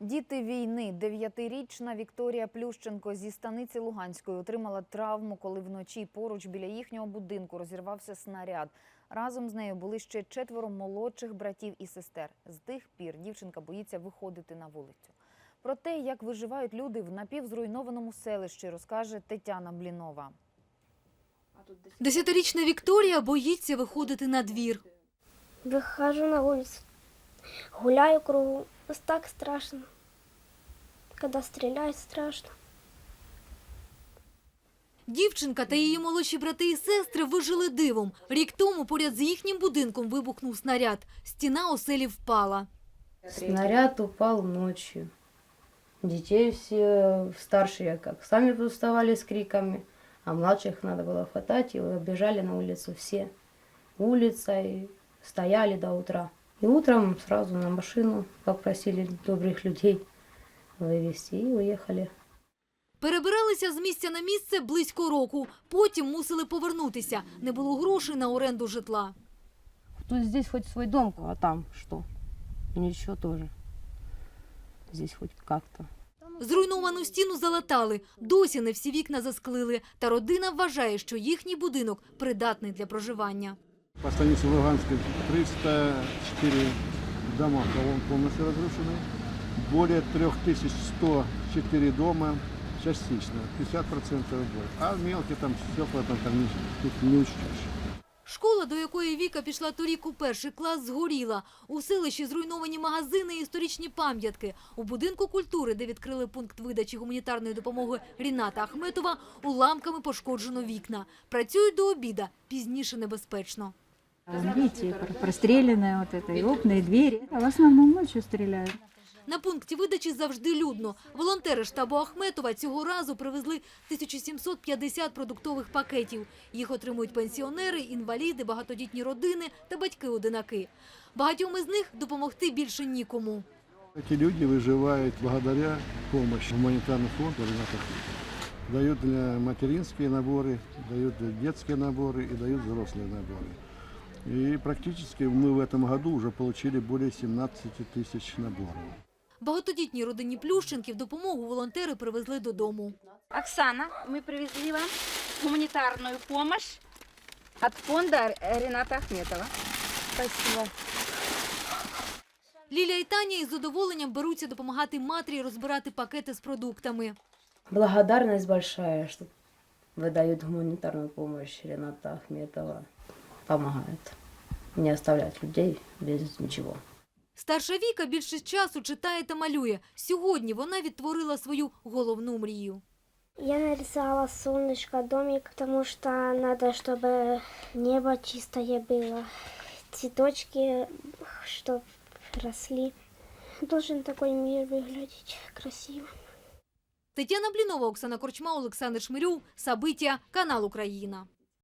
Діти війни. Дев'ятирічна Вікторія Плющенко зі станиці Луганської отримала травму, коли вночі поруч біля їхнього будинку розірвався снаряд. Разом з нею були ще четверо молодших братів і сестер. З тих пір дівчинка боїться виходити на вулицю. Про те, як виживають люди в напівзруйнованому селищі, розкаже Тетяна Блінова. Десятирічна Вікторія боїться виходити на двір. Выхожу на улицу, гуляю кругом. Так страшно. Когда стреляют, страшно. Дівчинка та її молодші брати і сестри вижили дивом. Рік тому поряд з їхнім будинком вибухнув снаряд. Стіна оселі впала. Снаряд упал ночью. Детей все старшие как сами вставали с криками, а младших надо было хватать и бежали на улицу все. Улица и стояли до утра. И утром сразу на машину попросили добрых людей вывезти и уехали. Перебиралися з місця на місце близько року. Потім мусили повернутися. Не було грошей на оренду житла. Тут здесь хоть свой дом, а там что? Ничего тоже. Здесь хоть как-то. Зруйновану стіну залатали. Досі не всі вікна засклили. Та родина вважає, що їхній будинок придатний для проживання. По станице Луганской 304 дома пол- полностью разрушены. Более 3104 дома частично, 50% больше. А мелкие там стекла там, там не, тут не учтешь. Школа, до якої Віка пішла торік у перший клас, згоріла. У селищі зруйновані магазини і історичні пам'ятки. У будинку культури, де відкрили пункт видачі гуманітарної допомоги Ріната Ахметова, уламками пошкоджено вікна. Працюють до обіда, пізніше небезпечно. Видите, про- простреленные вот это, и окна, и двери. А в основном ночью стреляют. На пункті видачі завжди людно. Волонтери штабу Ахметова цього разу привезли 1750 продуктових пакетів. Їх отримують пенсіонери, інваліди, багатодітні родини та батьки-одинаки. Багатьом із них допомогти більше нікому. Эти люди выживают благодаря помощи гуманитарный фонд Рената Ахметова. Дают для материнские наборы, дают детские наборы и дают взрослые наборы. И практически мы в этом году уже получили более 17 тысяч наборов. Багатодітній родині Плющенків допомогу волонтери привезли додому. Оксана, мы привезли вам гуманитарную помощь от фонда Рената Ахметова. Спасибо. Ліля і Таня із задоволенням беруться допомагати матері розбирати пакети з продуктами. Благодарность большая, что выдают гуманитарную помощь Рената Ахметова. Помогает. Не оставлять людей без ничего. Старша Віка більшість часу читає та малює. Сьогодні вона відтворила свою головну мрію. Я нарисовала солнышко, домик, потому что надо, чтобы небо чистое было. Цветочки, чтобы росли. Должен такой мир выглядеть красиво. Тетяна Блінова, Оксана Корчма, Олександр Шмирюв, Сабиття, канал Україна.